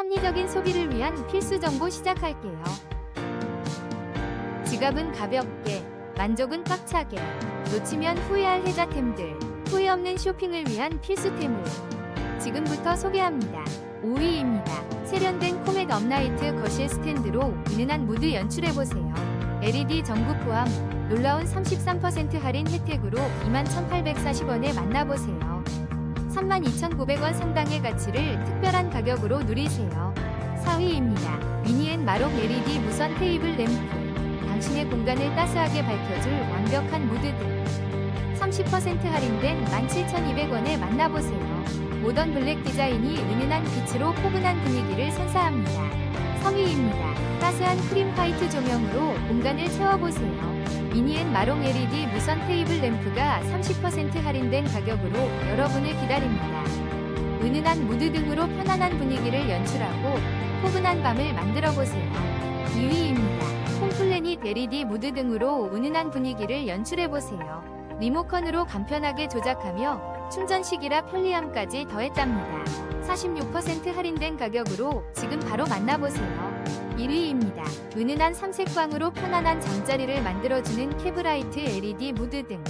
합리적인 소비를 위한 필수 정보 시작할게요. 지갑은 가볍게, 만족은 꽉차게, 놓치면 후회할 혜자템들, 후회 없는 쇼핑을 위한 필수템을 지금부터 소개합니다. 5위입니다. 세련된 코멧 업라이트 거실 스탠드로 은은한 무드 연출해보세요. LED 전구 포함 놀라운 33% 할인 혜택으로 21,840원에 만나보세요. 32,900원 상당의 가치를 특별한 가격으로 누리세요. 4위입니다. 미니앤 마록 LED 무선 테이블 램프. 당신의 공간을 따스하게 밝혀줄 완벽한 무드등. 30% 할인된 17,200원에 만나보세요. 모던 블랙 디자인이 은은한 빛으로 포근한 분위기를 선사합니다. 3위입니다. 따스한 크림 화이트 조명으로 공간을 채워보세요. 미니앤 마롱 LED 무선 테이블 램프가 30% 할인된 가격으로 여러분을 기다립니다. 은은한 무드 등으로 편안한 분위기를 연출하고 포근한 밤을 만들어 보세요. 2위입니다. 홈플래닛 LED 무드 등으로 은은한 분위기를 연출해 보세요. 리모컨으로 간편하게 조작하며 충전식이라 편리함까지 더했답니다. 46% 할인된 가격으로 지금 바로 만나보세요. 1위입니다. 은은한 삼색광으로 편안한 잠자리를 만들어주는 캐브라이트 LED 무드 등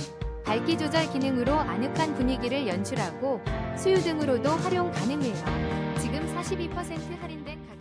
밝기 조절 기능으로 아늑한 분위기를 연출하고 수유 등으로도 활용 가능해요. 지금 42% 할인된 가격